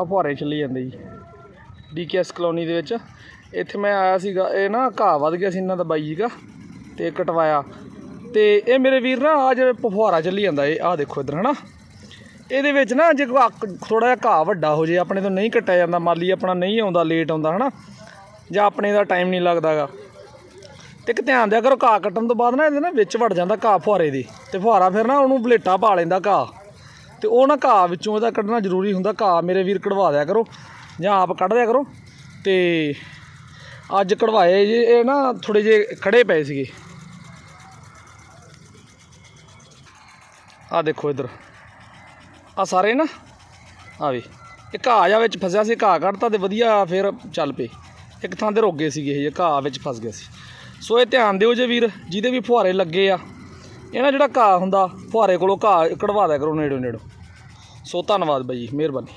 ਆ ਫੁਹਾਰੇ ਚੱਲੀ ਜਾਂਦੇ ਜੀ। ਡੀਕੇਐਸ ਕਲੋਨੀ ਦੇ ਵਿੱਚ। ਇੱਥੇ ਮੈਂ ਆਇਆ ਸੀਗਾ, ਇਹ ਨਾ ਘਾਹ ਵੱਧ ਗਿਆ ਸੀ ਇਹਨਾਂ ਦਾ ਬਾਈ ਜੀ ਦਾ, ਤੇ ਕਟਵਾਇਆ। ਤੇ ਇਹ ਮੇਰੇ ਵੀਰ ਨਾ ਆ ਜਿਹੜਾ ਫੁਹਾਰਾ ਚੱਲੀ ਜਾਂਦਾ, ਇਹ ਆ ਦੇਖੋ ਇਧਰ, ਹਨਾ। ਇਹਦੇ ਵਿੱਚ ਨਾ ਜੇ ਥੋੜਾ ਜਿਹਾ ਘਾਹ ਵੱਡਾ ਹੋ ਜੇ, ਆਪਣੇ ਤੋਂ ਨਹੀਂ ਕੱਟਿਆ ਜਾਂਦਾ ਮਾਲੀ ਆਪਣਾ ਨਹੀਂ ਆਉਂਦਾ, ਲੇਟ ਆਉਂਦਾ, ਹਨਾ। ਜਾਂ ਆਪਣੇ ਦਾ ਟਾਈਮ ਨਹੀਂ ਲੱਗਦਾਗਾ ਤੇ ਇੱਕ ਧਿਆਨ ਦਿਆ ਕਰੋ, ਘਾਹ ਕੱਟਣ ਤੋਂ ਬਾਅਦ ਨਾ ਇਹਦੇ ਨਾ ਵਿੱਚ ਵੜ ਜਾਂਦਾ ਘਾਹ ਫੁਹਾਰੇ ਦੀ। ਤੇ ਫੁਹਾਰਾ ਫਿਰ ਨਾ ਉਹਨੂੰ ਬਲੇਟਾ ਪਾ ਲੈਂਦਾ ਘਾਹ। ਤੇ ਉਹ ਨਾ ਘਾਹ ਵਿੱਚੋਂ ਇਹਦਾ ਕੱਢਣਾ ਜ਼ਰੂਰੀ ਹੁੰਦਾ, ਘਾਹ ਮੇਰੇ ਵੀਰ ਕਢਵਾ ਦਿਆ ਕਰੋ, ਜਾਂ ਆਪ ਕੱਢ ਦਿਆ ਕਰੋ। ਤੇ ਅੱਜ ਕਢਵਾਏ ਜੇ, ਇਹ ਨਾ ਥੋੜੇ ਜੇ ਖੜੇ ਪਏ ਸੀਗੇ। ਆ ਦੇਖੋ ਇਧਰ। ਆ ਸਾਰੇ ਨਾ ਆ ਵੀ। ਇਹ ਘਾਹ ਜਾ ਵਿੱਚ ਫਸਿਆ ਸੀ, ਘਾਹ ਕੱਢਤਾ ਤੇ ਵਧੀਆ ਫਿਰ ਚੱਲ ਪਏ। ਇੱਕ ਥਾਂ ਤੇ ਰੁਕ ਗਏ ਸੀਗੇ ਇਹ, ਘਾਹ ਵਿੱਚ ਫਸ ਗਏ ਸੀ। ਸੋ ਇਹ ਧਿਆਨ ਦਿਓ ਜੇ ਵੀਰ, ਜਿਹਦੇ ਵੀ ਫੁਹਾਰੇ ਲੱਗੇ ਆ। ਇਹ ਨਾ ਜਿਹੜਾ ਘਾਹ ਹੁੰਦਾ, ਫੁਹਾਰੇ ਕੋਲੋਂ ਘਾਹ ਕਢਵਾ ਦਿਆ ਕਰੋ ਨੇੜੋ ਨੇੜੋ ਸੋ ਧੰਨਵਾਦ ਬਾਈ ਜੀ ਮਿਹਰਬਾਨੀ।